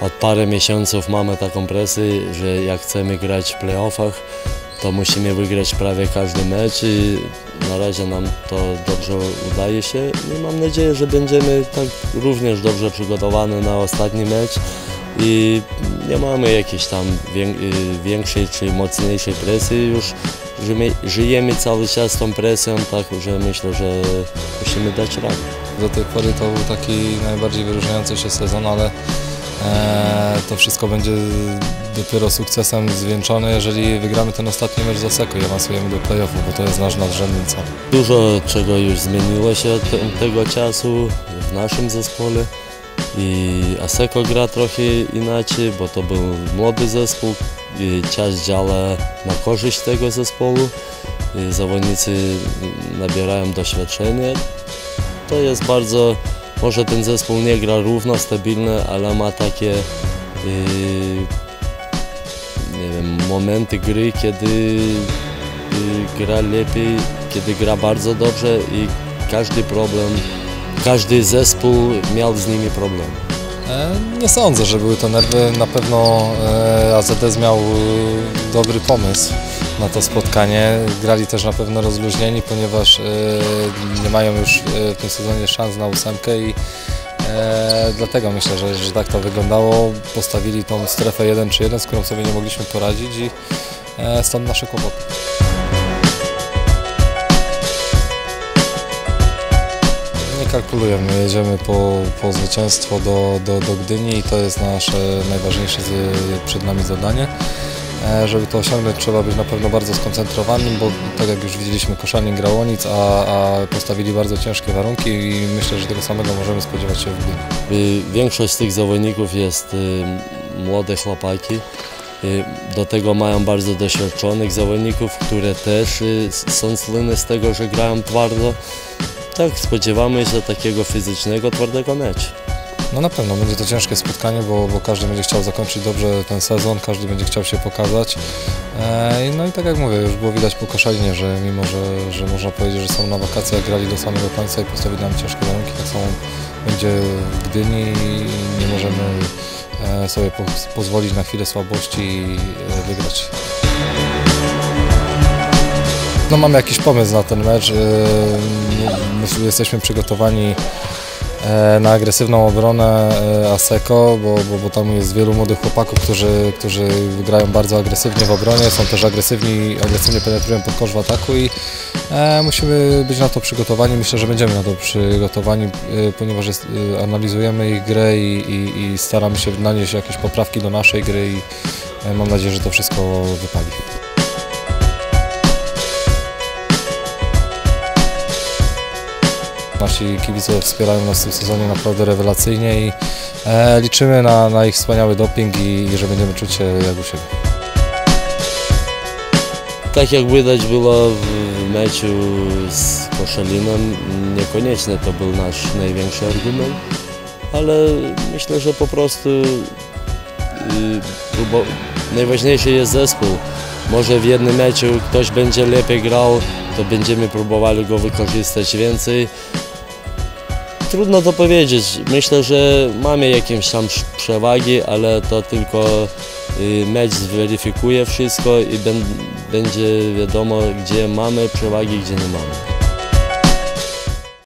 od parę miesięcy mamy taką presję, że jak chcemy grać w playoffach, to musimy wygrać prawie każdy mecz i na razie nam to dobrze udaje się i mam nadzieję, że będziemy tak również dobrze przygotowani na ostatni mecz i nie mamy jakiejś tam y, większej czy mocniejszej presji już żyjemy, cały czas tą presją, tak że myślę, że musimy dać radę. Do tej pory to był taki najbardziej wyróżniający się sezon, ale to wszystko będzie dopiero sukcesem zwieńczone, jeżeli wygramy ten ostatni mecz z Oseko i awansujemy do playoffów, bo to jest nasz nadrzędny cel. Dużo czego już zmieniło się od te- tego czasu w naszym zespole i Aseko gra trochę inaczej, bo to był młody zespół i czas działa na korzyść tego zespołu. I zawodnicy nabierają doświadczenia. To jest bardzo, może ten zespół nie gra równo, stabilnie, ale ma takie yy, wiem, momenty gry, kiedy yy, gra lepiej, kiedy gra bardzo dobrze i każdy problem, każdy zespół miał z nimi problem. E, nie sądzę, że były to nerwy. Na pewno e, AZS miał e, dobry pomysł na to spotkanie. Grali też na pewno rozluźnieni, ponieważ nie mają już w tym sezonie szans na ósemkę i dlatego myślę, że, że tak to wyglądało. Postawili tą strefę 1 czy 1, z którą sobie nie mogliśmy poradzić i stąd nasze kłopoty. Nie kalkulujemy, jedziemy po, po zwycięstwo do, do, do Gdyni i to jest nasze najważniejsze przed nami zadanie. E, Żeby to osiągnąć trzeba być na pewno bardzo skoncentrowanym, bo tak jak już widzieliśmy Koszalin grał nic, a, a postawili bardzo ciężkie warunki i myślę, że tego samego możemy spodziewać się w Gdyni. Większość z tych zawodników jest y, młode chłopaki. Y, Do tego mają bardzo doświadczonych zawodników, które też y, są słynne z tego, że grają twardo. Tak, spodziewamy się takiego fizycznego, twardego meczu. No na pewno będzie to ciężkie spotkanie, bo, bo każdy będzie chciał zakończyć dobrze ten sezon, każdy będzie chciał się pokazać. E, no i tak jak mówię, już było widać po Koszalinie, że mimo, że, że można powiedzieć, że są na wakacjach, grali do samego końca i postawili nam ciężkie warunki, tak samo będzie w Gdyni i nie możemy e, sobie po, pozwolić na chwilę słabości i e, wygrać. No mamy jakiś pomysł na ten mecz. e, My jesteśmy przygotowani e, na agresywną obronę e, Aseko, bo, bo, bo tam jest wielu młodych chłopaków, którzy, którzy grają bardzo agresywnie w obronie, są też agresywni, agresywnie penetrują pod kosz w ataku i e, musimy być na to przygotowani. Myślę, że będziemy na to przygotowani, e, ponieważ jest, analizujemy ich grę i, i, i staramy się nanieść jakieś poprawki do naszej gry i mam nadzieję, że to wszystko wypali. Nasi kibice wspierają nas w tym sezonie naprawdę rewelacyjnie i e, liczymy na, na ich wspaniały doping i, i że będziemy czuć się jak u siebie. Tak jak widać było w meczu z Koszalinem, niekoniecznie to był nasz największy argument, ale myślę, że po prostu y, próbo- najważniejszy jest zespół. Może w jednym meczu ktoś będzie lepiej grał, to będziemy próbowali go wykorzystać więcej. Trudno to powiedzieć. Myślę, że mamy jakieś tam przewagi, ale to tylko y, mecz zweryfikuje wszystko i będzie wiadomo, gdzie mamy przewagi, gdzie nie mamy.